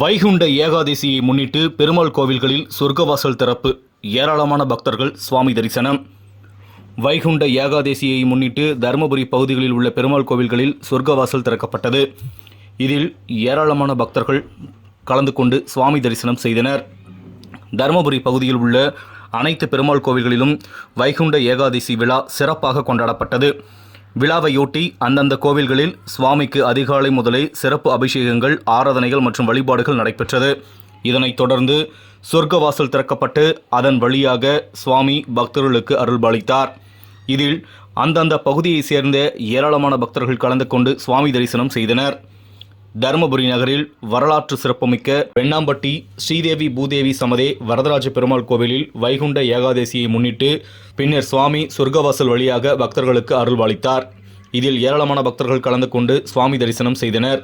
வைகுண்ட ஏகாதசியை முன்னிட்டு பெருமாள் கோவில்களில் சொர்க்கவாசல் திறப்பு. ஏராளமான பக்தர்கள் சுவாமி தரிசனம். வைகுண்ட ஏகாதசியை முன்னிட்டு தருமபுரி பகுதிகளில் உள்ள பெருமாள் கோவில்களில் சொர்க்கவாசல் திறக்கப்பட்டது. இதில் ஏராளமான பக்தர்கள் கலந்து கொண்டு சுவாமி தரிசனம் செய்தனர். தருமபுரி பகுதியில் உள்ள அனைத்து பெருமாள் கோவில்களிலும் வைகுண்ட ஏகாதசி விழா சிறப்பாக கொண்டாடப்பட்டது. விழாவையொட்டி அந்தந்த கோவில்களில் சுவாமிக்கு அதிகாலை முதலே சிறப்பு அபிஷேகங்கள் ஆராதனைகள் மற்றும் வழிபாடுகள் நடைபெற்றது. இதனைத் தொடர்ந்து சொர்க்கவாசல் திறக்கப்பட்டு அதன் வழியாக சுவாமி பக்தர்களுக்கு அருள்பாலித்தார். இதில் அந்தந்த பகுதியைச் சேர்ந்த ஏராளமான பக்தர்கள் கலந்து கொண்டு சுவாமி தரிசனம் செய்தனர். தருமபுரி நகரில் வரலாற்று சிறப்புமிக்க வெண்ணாம்பட்டி ஸ்ரீதேவி பூதேவி சமதே வரதராஜ பெருமாள் கோவிலில் வைகுண்ட ஏகாதசியை முன்னிட்டு பின்னர் சுவாமி சொர்க்கவாசல் வழியாக பக்தர்களுக்கு அருள்வாளித்தார். இதில் ஏராளமான பக்தர்கள் கலந்து கொண்டு சுவாமி தரிசனம் செய்தனர்.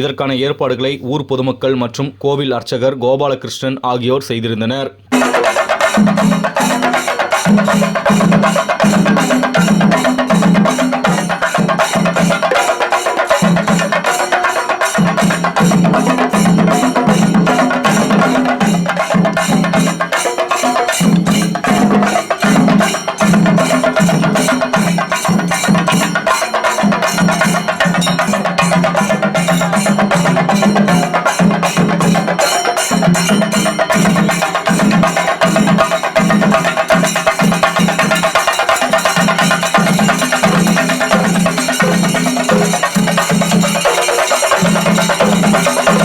இதற்கான ஏற்பாடுகளை ஊர் பொதுமக்கள் மற்றும் கோவில் அர்ச்சகர் கோபாலகிருஷ்ணன் ஆகியோர் செய்திருந்தனர்.